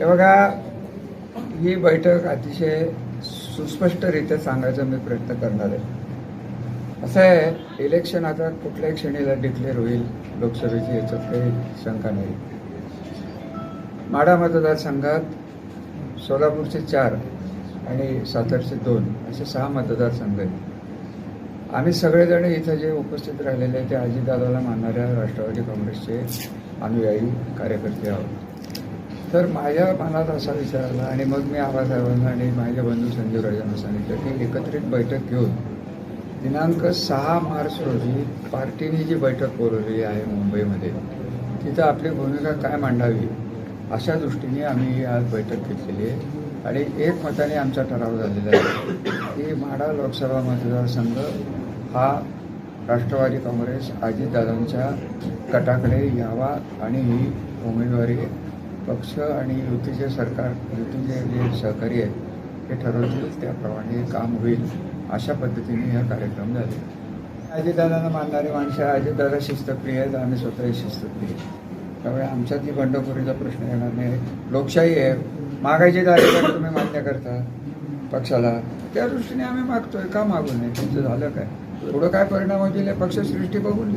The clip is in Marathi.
हे बघा ही बैठक अतिशय सुस्पष्टरित्या सांगायचा मी प्रयत्न करणार आहे. असं आहे इलेक्शन आता कुठल्याही क्षणीला डिक्लेअर होईल लोकसभेची याच्यात काही शंका नाही. माढा मतदारसंघात सोलापूरचे चार आणि सातारचे दोन असे सहा मतदारसंघ आहेत. आम्ही सगळेजण इथं जे उपस्थित राहिलेले आहेत ते अजितदादाला मानणाऱ्या राष्ट्रवादी काँग्रेसचे अनुयायी कार्यकर्ते आहोत. तर माझ्या मनात असा विचार आला आणि मग मी आबासाहेबांना आणि माझे बंधू संजीव राजांना सांगितलं की एकत्रित बैठक घेऊन दिनांक सहा मार्च रोजी पार्टीने जी बैठक बोलवलेली आहे मुंबईमध्ये तिथं आपली भूमिका काय मांडावी अशा दृष्टीने आम्ही आज बैठक घेतलेली आहे. आणि एक मताने आमचा ठराव झालेला आहे की माढा लोकसभा मतदारसंघ हा राष्ट्रवादी काँग्रेस अजितदादांच्या गटाकडे यावा आणि ही उमेदवारी पक्ष आणि युतीचे सरकार युतीचे जे सहकारी आहेत ते ठरवतील त्याप्रमाणे काम होईल अशा पद्धतीने हा कार्यक्रम झाले अजितदादांना मानणारी माणसं अजितदादा शिस्तप्रिय आहेत आम्ही स्वतःही शिस्तप्रिय आहे. त्यामुळे आमच्यात ही बंडखोरीचा प्रश्न येणार नाही. लोकशाही आहे. मागायचे अधिकार तुम्ही मान्य करता पक्षाला. त्या दृष्टीने आम्ही मागतोय का मागू नये? तुमचं झालं काय? पुढं काय परिणाम होतील हे पक्षसृष्टी बघून